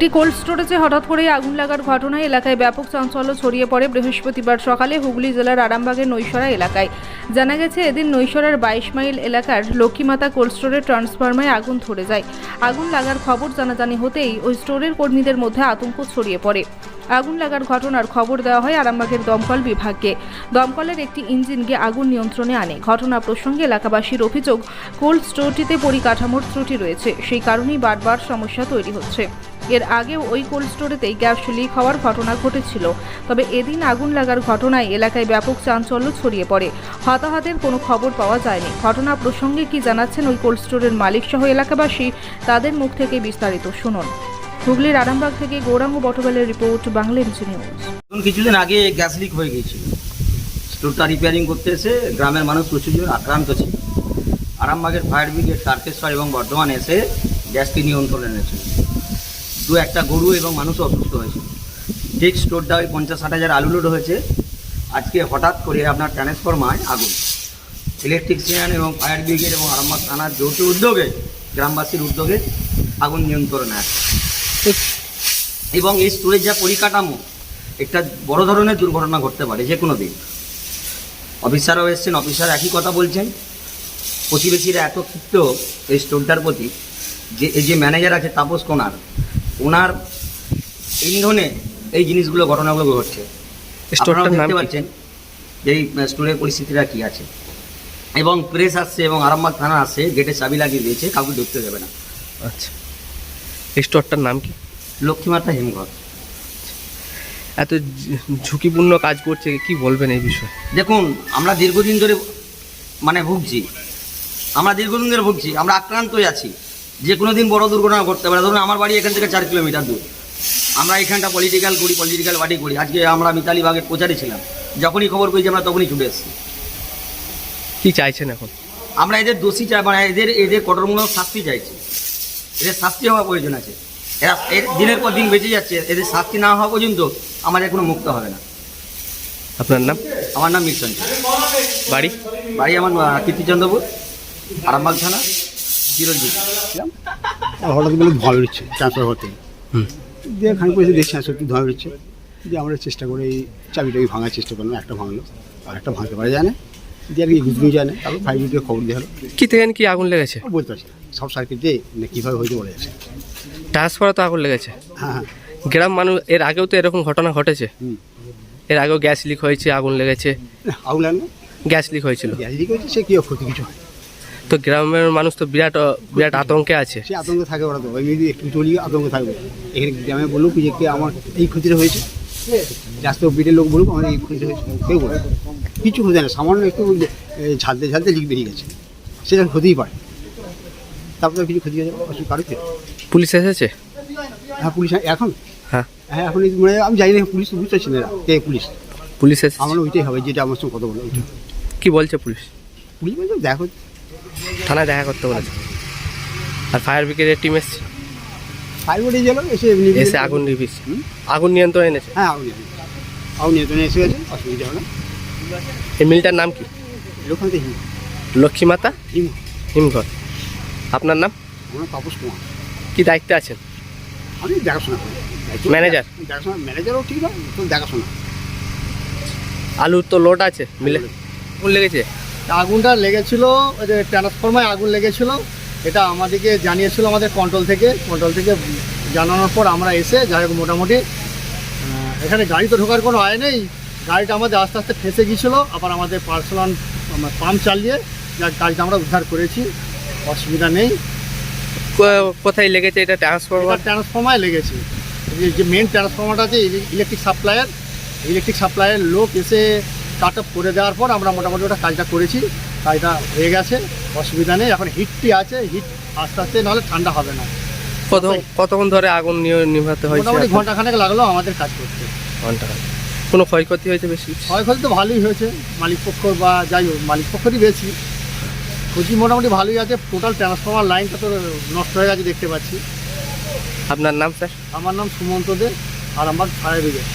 একটি কোল্ড স্টোরেজে হঠাৎ করে আগুন লাগার ঘটনায় এলাকায় ব্যাপক চাঞ্চল্য ছড়িয়ে পড়ে বৃহস্পতিবার সকালে হুগলি জেলার আরামবাগের নৈশরা এলাকায়। জানা গেছে, এদিন নৈশরার বাইশ মাইল এলাকার লক্ষ্মীমাতা কোল্ড স্টোরের ট্রান্সফরমায় আগুন ধরে যায়। আগুন লাগার খবর জানাজানি হতেই ওই স্টোরের কর্মীদের মধ্যে আতঙ্ক ছড়িয়ে পড়ে। আগুন লাগার ঘটনার খবর দেওয়া হয় আরামবাগের দমকল বিভাগকে। দমকলের একটি ইঞ্জিনকে আগুন নিয়ন্ত্রণে আনে। ঘটনা প্রসঙ্গে এলাকাবাসীর অভিযোগ, কোল্ড স্টোরটিতে পরিকাঠামোর ত্রুটি রয়েছে। সেই কারণেই বারবার সমস্যা তৈরি হচ্ছে। এর আগেও ওই কোল্ড স্টোরেতেই গ্যাস লিক হওয়ার ঘটনা ঘটেছিল। তবে এদিন আগুন লাগার ঘটনায় এলাকায় ব্যাপক চাঞ্চল্য ছড়িয়ে পড়ে। হতাহতের কোনো খবর পাওয়া যায়নি। ঘটনা প্রসঙ্গে কি জানাচ্ছেন ওই কোল্ড স্টোরের মালিক সহ এলাকাবাসী, তাদের মুখ থেকে বিস্তারিত শুনুন। হুগলির আরামবাগ থেকে গৌরাঙ্গ বটবেলের রিপোর্ট, বাংলা এমজি নিউজ। কিছুদিন আগে গ্যাস লিক হয়ে গিয়েছিল। স্টোরটা রিপেয়ারিং করতে এসে গ্রামের মানুষ প্রচুরজন আক্রান্ত ছিল। আরামবাগের ফায়ার ব্রিগেড তারকেশ্বর এবং বর্ধমান এসে গ্যাসটি নিয়ন্ত্রণে এনেছিল। দু একটা গরু এবং মানুষ অসুস্থ হয়েছিল ঠিক স্টোরটা ওই পঞ্চাশ ষাট হাজার আলু লোড হয়েছে। আজকে হঠাৎ করে আপনার ট্রান্সফরমায় আগুন। ইলেকট্রিশিয়ান এবং ফায়ার ব্রিগেড এবং আরামবাগ থানার যৌথ উদ্যোগে, গ্রামবাসীর উদ্যোগে আগুন নিয়ন্ত্রণে আসে। এবং এই স্টোরের যা পরিকাঠামো, একটা বড় ধরনের দুর্ঘটনা ঘটতে পারে যে কোনো দিন। অফিসারও এসছেন, অফিসার একই কথা বলছেন। প্রতিবেশীরা এত ক্ষিপ্ত এই স্টোরটার প্রতি যে, এই যে ম্যানেজার আছে তাপস কোনার ওনার ইন্ধনে এই জিনিসগুলো ঘটনাগুলো ঘটছে। নাম দেখতে পাচ্ছেন যে এই স্টোরের পরিস্থিতিটা কী আছে। এবং প্রেস আসছে এবং আরামবাগ থানা আসছে গেটে চাবি লাগিয়ে দিয়েছে কাউকে ঢুকতে দেবে না। আচ্ছা। এই স্টোরটার নাম কি? লক্ষ্মীমাতা হিমঘর। এত ঝুঁকিপূর্ণ কাজ করছে কি বলবেন এই বিষয়ে? দেখুন আমরা দীর্ঘদিন ধরে মানে ভুগছি। আমরা দীর্ঘদিন ধরে ভুগছি আমরা আক্রান্ত হয়ে আছি। যে কোনো দিন বড় দুর্ঘটনা ঘটতে পারে। ধরুন আমার বাড়ি এখান থেকে চার কিলোমিটার দূর। আমরা এখানটা পলিটিক্যাল করি পলিটিক্যাল বাড়ি করি। আজকে আমরা মিতালি বাগের প্রচারে ছিলাম। যখনই খবর পেয়েছি আমরা তখনই ছুটে এসেছি। কি চাইছেন এখন? আমরা এদের দোষী চাই মানে এদের এদের কঠোরমূলক শাস্তি চাইছি। এদের শাস্তি হওয়া প্রয়োজন আছে। এরা এর দিনের পর দিন বেঁচে যাচ্ছে। এদের শাস্তি না হওয়া পর্যন্ত আমাদের কোনো মুক্ত হবে না। আপনার নাম? আমার নাম মিশন বাড়ি? বাড়ি আমার কীর্তিচন্দ্রপুর আরামবাগ থানা। চিরঞ্জিত আর হঠাৎ বলে ধোঁয়া বেরোচ্ছে ট্রান্সফার হতে হুম। দিয়ে খানিক পয়সা দেখছি না সত্যি ধোঁয়া বেরোচ্ছে দিয়ে আমরা চেষ্টা করে এই চাবিটাকে ভাঙার চেষ্টা করলাম একটা ভাঙলো আর একটা ভাঙতে পারা যায় না দিয়ে আর কি গুজরিয়ে যায় না তারপর ফাইভ মিনিটে খবর দিয়ে হলো। কি থেকে কি আগুন লেগেছে? বলতে পারছি সব সার্কিট দিয়ে মানে কীভাবে হয়েছে বলে যাচ্ছে ট্রান্সফারে তো আগুন লেগেছে। হ্যাঁ হ্যাঁ। গ্রাম মানুষ এর আগেও তো এরকম ঘটনা ঘটেছে। হুম। এর আগেও গ্যাস লিক হয়েছে আগুন লেগেছে। আগুন লাগল? গ্যাস লিক হয়েছিল। গ্যাস লিক হয়েছে সে কী ক্ষতি কিছু হয়? তো গ্রামের মানুষ তো বিরাট বিরাট আতঙ্কে আছে। সে আতঙ্ক থাকে ওরা তো এমনি একটু আতঙ্ক থাকবে। এখানে গ্রামে বলুক যে কে আমার এই ক্ষতিটা হয়েছে। রাস্তা বিটের লোক বলুক আমার এই ক্ষতিটা হয়েছে। কেউ বলে। কিছু হতে না। সামান্য একটু ঝালতে ঝালতে লিক বেরিয়ে গেছে। সেটা হতেই পারে তারপর কিছু ক্ষতি হয়ে যাবে অসুবিধা কারও কি? পুলিশ এসেছে? হ্যাঁ পুলিশ এখন? হ্যাঁ। হ্যাঁ এখন মানে আমি জানি না পুলিশ বুঝতে পারছি না কে পুলিশ। পুলিশ এসেছে? আমার ওইটাই হবে যেটা আমার সঙ্গে কথা বলে ওইটা। কি বলছে পুলিশ? পুলিশ বলছে দেখো থানায় দেখা করতে বলেছে। আর ফায়ার ব্রিগেডের টিম এসছে। গেল এসে এসে আগুন নিভিয়েছে। আগুন নিয়ন্ত্রণ এনেছে। হ্যাঁ আগুন আগুন নিয়ে এসে গেছে অসুবিধা হবে এই মিলটার নাম কি? লক্ষ্মী মাতা? হিম। হিমঘর। আপনার নাম? আমার তাপস কুমার। কি দায়িত্বে আছেন? আমি দেখাশোনা করি। ম্যানেজার? দেখাশোনা ম্যানেজারও ঠিক না দেখাশোনা। আলুর তো লোড আছে মিলে লেগেছে? আগুনটা লেগেছিল ওই যে ট্রান্সফরমায় আগুন লেগেছিল এটা আমাদেরকে জানিয়েছিল আমাদের কন্ট্রোল থেকে। কন্ট্রোল থেকে জানানোর পর আমরা এসে যাই হোক মোটামুটি এখানে গাড়ি তো ঢোকার কোনো আয় নেই। গাড়িটা আমাদের আস্তে আস্তে ফেসে গিয়েছিল আবার আমাদের পার্সোনাল পাম্প চালিয়ে যা গাড়িটা আমরা উদ্ধার করেছি। অসুবিধা নেই। কোথায় লেগেছে এটা ট্রান্সফরমার ট্রান্সফরমায় লেগেছে। যে- যে মেন ট্রান্সফরমারটা আছে ইলেকট্রিক সাপ্লায়ার ইলেকট্রিক সাপ্লাইয়ের লোক এসে আপ করে দেওয়ার পর আমরা মোটামুটি ওটা কাজটা করেছি। কাজটা হয়ে গেছে অসুবিধা নেই। এখন হিটটি আছে হিট আস্তে আস্তে নাহলে ঠান্ডা হবে না। কত কতক্ষণ ধরে আগুন নিয়ে নিভাতে হয়েছে মোটামুটি? ঘন্টাখানেক লাগল আমাদের কাজ করতে। ঘণ্টা কোনো ক্ষয়ক্ষতি হয়েছে বেশি ক্ষয়ক্ষতি তো ভালোই হয়েছে। মালিক পক্ষ বা যাই হোক মালিক পক্ষরই বেশি। ক্ষতি মোটামুটি ভালোই আছে। টোটাল ট্রান্সফরমার লাইনটা তো নষ্ট হয়ে গেছে দেখতে পাচ্ছি। আপনার নাম স্যার? আমার নাম সুমন্ত দে আর আমার ফায়ার ব্রিগেড